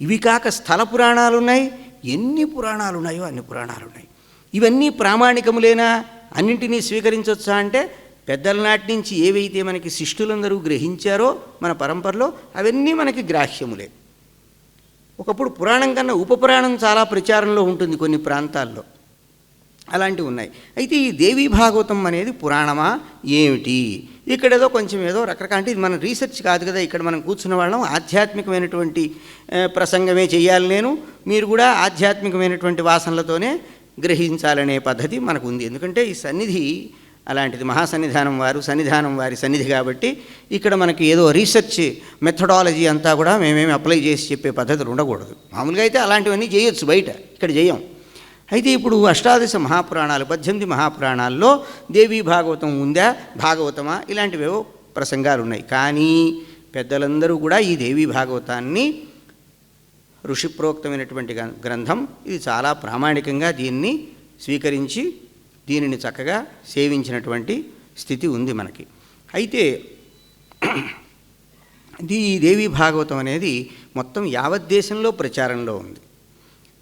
ఇవి కాక స్థల పురాణాలు ఉన్నాయి ఎన్ని పురాణాలు ఉన్నాయో అన్ని పురాణాలు ఉన్నాయి ఇవన్నీ ప్రామాణికములేనా అన్నింటినీ స్వీకరించవచ్చా అంటే పెద్దల నాటి నుంచి ఏవైతే మనకి శిష్టులందరూ గ్రహించారో మన పరంపరలో అవన్నీ మనకి గ్రాహ్యములే. ఒకప్పుడు పురాణం కన్నా ఉపపురాణం చాలా ప్రచారంలో ఉంటుంది కొన్ని ప్రాంతాల్లో. అలాంటివి ఉన్నాయి. అయితే ఈ దేవీ భాగవతం అనేది పురాణమా? ఏమిటి? ఇక్కడ ఏదో కొంచెం ఏదో రకరకాల అంటే ఇది మన రీసెర్చ్ కాదు కదా ఇక్కడ మనం కూర్చున్న వాళ్ళం ఆధ్యాత్మికమైనటువంటి ప్రసంగమే చేయాలి నేను మీరు కూడా ఆధ్యాత్మికమైనటువంటి వాసనలతోనే గ్రహించాలనే పద్ధతి మనకు ఉంది. ఎందుకంటే ఈ సన్నిధి అలాంటిది మహాసన్నిధానం వారు సన్నిధానం వారి సన్నిధి కాబట్టి ఇక్కడ మనకి ఏదో రీసెర్చ్ మెథడాలజీ అంతా కూడా మేమేమి అప్లై చేసి చెప్పే పద్ధతులు ఉండకూడదు. మామూలుగా అయితే అలాంటివన్నీ చేయొచ్చు బయట ఇక్కడ చేయం. అయితే ఇప్పుడు అష్టాదశ మహాపురాణాలు పద్దెనిమిది మహాపురాణాల్లో దేవీ భాగవతం ఉందా భాగవతమా? ఇలాంటివేవో ప్రసంగాలు ఉన్నాయి కానీ పెద్దలందరూ కూడా ఈ దేవీ భాగవతాన్ని ఋషిప్రోక్తమైనటువంటి గ్రం- గ్రంథం ఇది చాలా ప్రామాణికంగా దీన్ని స్వీకరించి దీనిని చక్కగా సేవించినటువంటి స్థితి ఉంది మనకి. అయితే ఇది ఈ దేవీ భాగవతం అనేది మొత్తం యావత్ దేశంలో ప్రచారంలో ఉంది.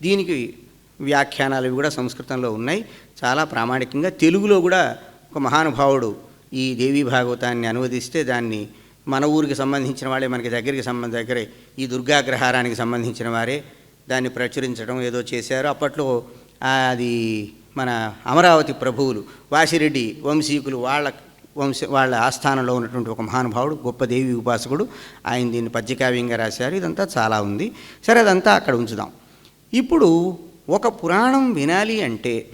దీనికి వ్యాఖ్యానాలు ఇవి కూడా సంస్కృతంలో ఉన్నాయి. చాలా ప్రామాణికంగా తెలుగులో కూడా ఒక మహానుభావుడు ఈ దేవీ భాగవతాన్ని అనువదిస్తే దాన్ని మన ఊరికి సంబంధించిన వాళ్ళే మనకి దగ్గరికి సంబంధ దగ్గరే ఈ దుర్గాగ్రహారానికి సంబంధించిన వారే దాన్ని ప్రచురించడం ఏదో చేశారు. అప్పట్లో అది మన అమరావతి ప్రభువులు వాసిరెడ్డి వంశీకులు వాళ్ళ వంశ వాళ్ళ ఆస్థానంలో ఉన్నటువంటి ఒక మహానుభావుడు గొప్ప దేవి ఉపాసకుడు. ఆయన దీన్ని పద్యకావ్యంగా రాశారు. ఇదంతా చాలా ఉంది. సరే అదంతా అక్కడ ఉంచుదాం. ఇప్పుడు ఒక పురాణం వినాలి అంటే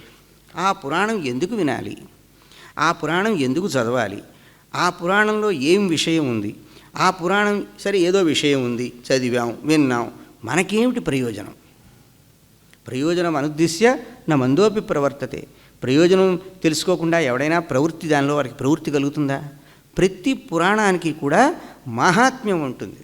ఆ పురాణం ఎందుకు వినాలి? ఆ పురాణం ఎందుకు చదవాలి? ఆ పురాణంలో ఏం విషయం ఉంది? ఆ పురాణం సరే ఏదో విషయం ఉంది చదివాం విన్నాం. మనకేమిటి ప్రయోజనం? ప్రయోజనం అనుద్దిశ్య నా మందోపి ప్రవర్తతే. ప్రయోజనం తెలుసుకోకుండా ఎవడైనా ప్రవృత్తి దానిలో వారికి ప్రవృత్తి కలుగుతుందా? ప్రతి పురాణానికి కూడా మహాత్మ్యం ఉంటుంది.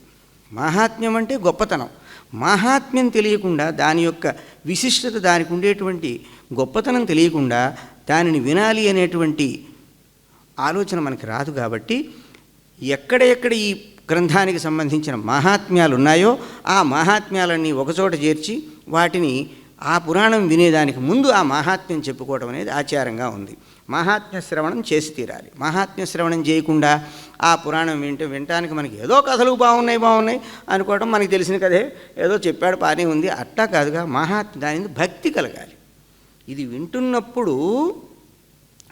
మహాత్మ్యం అంటే గొప్పతనం. మహాత్మ్యం తెలియకుండా దాని యొక్క విశిష్టత దానికి ఉండేటువంటి గొప్పతనం తెలియకుండా దానిని వినాలి అనేటువంటి ఆలోచన మనకి రాదు కాబట్టి ఎక్కడ ఎక్కడ ఈ గ్రంథానికి సంబంధించిన మహాత్మ్యాలు ఉన్నాయో ఆ మహాత్మ్యాలన్నీ ఒకచోట చేర్చి వాటిని ఆ పురాణం వినేదానికి ముందు ఆ మహాత్మ్యం చెప్పుకోవడం అనేది ఆచారంగా ఉంది. మహాత్మ్య శ్రవణం చేసి తీరాలి. మహాత్మ్య శ్రవణం చేయకుండా ఆ పురాణం వింటే వినటానికి మనకి ఏదో కథలు బాగున్నాయి బాగున్నాయి అనుకోవడం మనకి తెలిసిన కదే ఏదో చెప్పాడు పానే ఉంది. అట్టా కాదుగా మహాత్మ్య దాని భక్తి కలగాలి. ఇది వింటున్నప్పుడు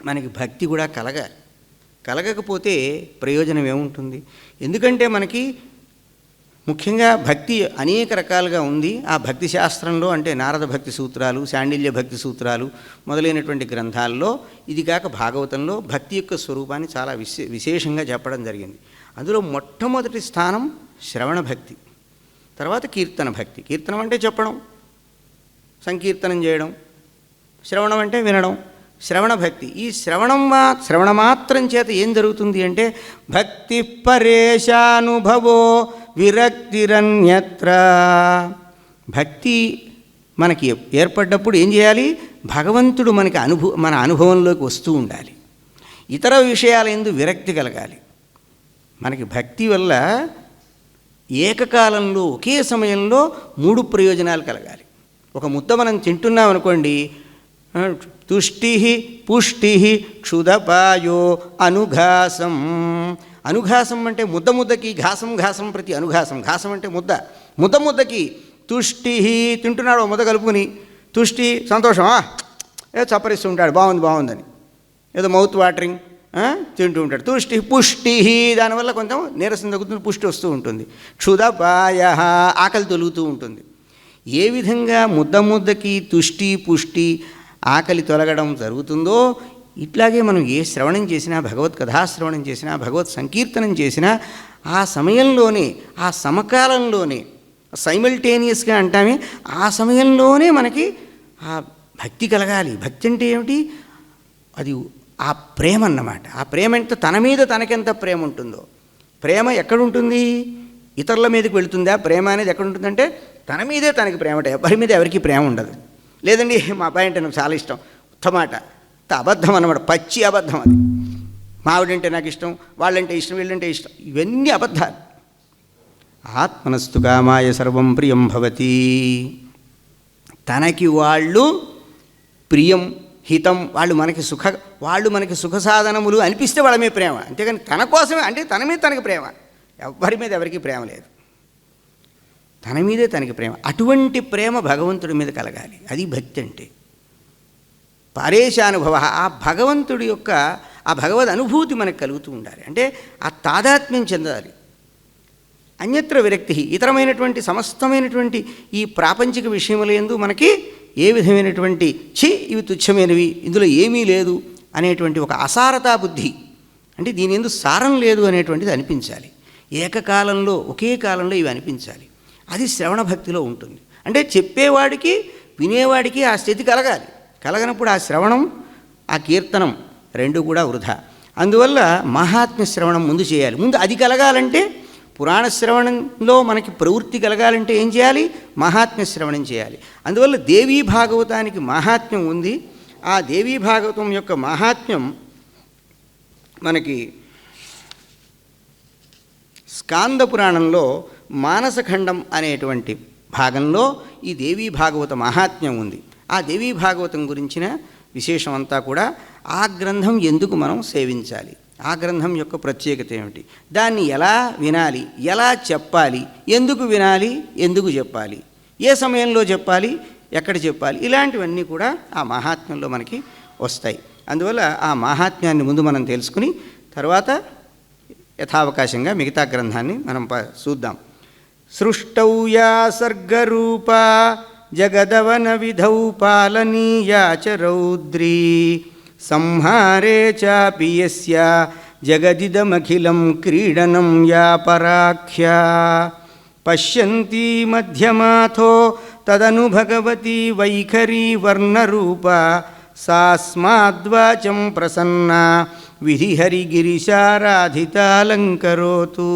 మనకి భక్తి కూడా కలగాలి. కలగకపోతే ప్రయోజనం ఏముంటుంది? ఎందుకంటే మనకి ముఖ్యంగా భక్తి అనేక రకాలుగా ఉంది. ఆ భక్తి శాస్త్రంలో అంటే నారద భక్తి సూత్రాలు శాండిల్య భక్తి సూత్రాలు మొదలైనటువంటి గ్రంథాల్లో ఇది కాక భాగవతంలో భక్తి యొక్క స్వరూపాన్ని చాలా విశే విశేషంగా చెప్పడం జరిగింది. అందులో మొట్టమొదటి స్థానం శ్రవణ భక్తి తర్వాత కీర్తన భక్తి. కీర్తనం అంటే చెప్పడం సంకీర్తనం చేయడం శ్రవణం అంటే వినడం శ్రవణ భక్తి. ఈ శ్రవణం మా శ్రవణ మాత్రం చేత ఏం జరుగుతుంది అంటే భక్తి పరేశానుభవో విరక్తిరన్యత్ర. భక్తి మనకి ఏర్పడ్డప్పుడు ఏం చేయాలి? భగవంతుడు మనకి అనుభవ మన అనుభవంలోకి వస్తూ ఉండాలి. ఇతర విషయాల ఎందు విరక్తి కలగాలి. మనకి భక్తి వల్ల ఏకకాలంలో ఒకే సమయంలో మూడు ప్రయోజనాలు కలగాలి. ఒక ముద్ద మనం తింటున్నాం అనుకోండి తుష్టి పుష్టి క్షుదపాయో అనుఘాసం. అనుఘాసం అంటే ముద్ద ముద్దకి ఘాసం ఘాసం ప్రతి అనుఘాసం. ఘాసం అంటే ముద్ద. ముద్ద ముద్దకి తుష్టి తింటున్నాడు ముద్ద కలుపుకుని. తుష్టి సంతోషమా ఏ చప్పరిస్తూ ఉంటాడు. బాగుంది బాగుందని. ఏదో మౌత్ వాటరింగ్ తింటూ ఉంటాడు. తుష్టి పుష్టి దానివల్ల కొంచెం నీరసం తగ్గుతుంది పుష్టి వస్తూ ఉంటుంది. క్షుదపాయ ఆకలి తొలుగుతూ ఉంటుంది. ఏ విధంగా ముద్ద ముద్దకి తుష్టి పుష్టి ఆకలి తొలగడం జరుగుతుందో ఇట్లాగే మనం ఏ శ్రవణం చేసినా భగవత్ కథాశ్రవణం చేసినా భగవత్ సంకీర్తనం చేసినా ఆ సమయంలోనే ఆ సమకాలంలోనే సైమల్టేనియస్గా అంటామే ఆ సమయంలోనే మనకి ఆ భక్తి కలగాలి. భక్తి అంటే ఏమిటి? అది ఆ ప్రేమ అన్నమాట. ఆ ప్రేమ ఎంత తన మీద తనకెంత ప్రేమ ఉంటుందో. ప్రేమ ఎక్కడుంటుంది? ఇతరుల మీదకి వెళుతుందా? ప్రేమ అనేది ఎక్కడుంటుందంటే తన మీదే తనకి ప్రేమ ఎవరి మీద ఎవరికి ప్రేమ ఉండదు. లేదండి మా అబ్బాయి అంటే నాకు చాలా ఇష్టం. ఉత్తమాట అబద్ధం అనమాట పచ్చి అబద్ధం అది. మావిడంటే నాకు ఇష్టం వాళ్ళంటే ఇష్టం వీళ్ళంటే ఇష్టం ఇవన్నీ అబద్ధాలు. ఆత్మనస్తు కామాయ సర్వం ప్రియం భవతి. తనకి వాళ్ళు ప్రియం హితం వాళ్ళు మనకి సుఖ వాళ్ళు మనకి సుఖ సాధనములు అనిపిస్తే వాళ్ళ మీద ప్రేమ. అంతేగాని తన కోసమే అంటే తన మీద తనకి ప్రేమ. ఎవరి మీద ఎవరికి ప్రేమ లేదు. తన మీదే తనకి ప్రేమ. అటువంటి ప్రేమ భగవంతుడి మీద కలగాలి. అది భక్తి అంటే. పారేశానుభవ ఆ భగవంతుడి యొక్క ఆ భగవద్ అనుభూతి మనకు కలుగుతూ ఉండాలి. అంటే ఆ తాదాత్మ్యం చెందాలి. అన్యత్ర విరక్తి ఇతరమైనటువంటి సమస్తమైనటువంటి ఈ ప్రాపంచిక విషయములందు మనకి ఏ విధమైనటువంటి ఛీ ఇవి తుచ్చమైనవి ఇందులో ఏమీ లేదు అనేటువంటి ఒక అసారతా బుద్ధి. అంటే దీని ఎందు సారం లేదు అనేటువంటిది అనిపించాలి. ఏకకాలంలో ఒకే కాలంలో ఇవి అనిపించాలి. అది శ్రవణ భక్తిలో ఉంటుంది. అంటే చెప్పేవాడికి వినేవాడికి ఆ స్థితి కలగాలి. కలగనప్పుడు ఆ శ్రవణం ఆ కీర్తనం రెండు కూడా వృధా. అందువల్ల మహాత్మ్య శ్రవణం ముందు చేయాలి. ముందు అది కలగాలంటే పురాణ శ్రవణంలో మనకి ప్రవృత్తి కలగాలంటే ఏం చేయాలి? మహాత్మ్య శ్రవణం చేయాలి. అందువల్ల దేవీ భాగవతానికి మహాత్మ్యం ఉంది. ఆ దేవీ భాగవతం యొక్క మహాత్మ్యం మనకి స్కాంద పురాణంలో మానసఖండం అనేటువంటి భాగంలో ఈ దేవీ భాగవత మహాత్మ్యం ఉంది. ఆ దేవీ భాగవతం గురించిన విశేషమంతా కూడా ఆ గ్రంథం ఎందుకు మనం సేవించాలి? ఆ గ్రంథం యొక్క ప్రత్యేకత ఏమిటి? దాన్ని ఎలా వినాలి? ఎలా చెప్పాలి? ఎందుకు వినాలి? ఎందుకు చెప్పాలి? ఏ సమయంలో చెప్పాలి? ఎక్కడ చెప్పాలి? ఇలాంటివన్నీ కూడా ఆ మహాత్మ్యంలో మనకి వస్తాయి. అందువల్ల ఆ మహాత్మ్యాన్ని ముందు మనం తెలుసుకుని తర్వాత యథావకాశంగా మిగతా గ్రంథాన్ని మనం ప- చూద్దాం. సృష్టౌ యా సర్గరూపా జగదవన విధౌ పాలనీయా చ రౌద్రీ. సంహారే చాపి యస్య జగదిదమఖిలం క్రీడనం యా పరాఖ్యా. పశ్యంతి మధ్యమాథో తదను భగవతి వైఖరీ వర్ణరూప సాస్మాద్వాచం ప్రసన్న. విధిహరిగిరిశారాధితాలంకరోతు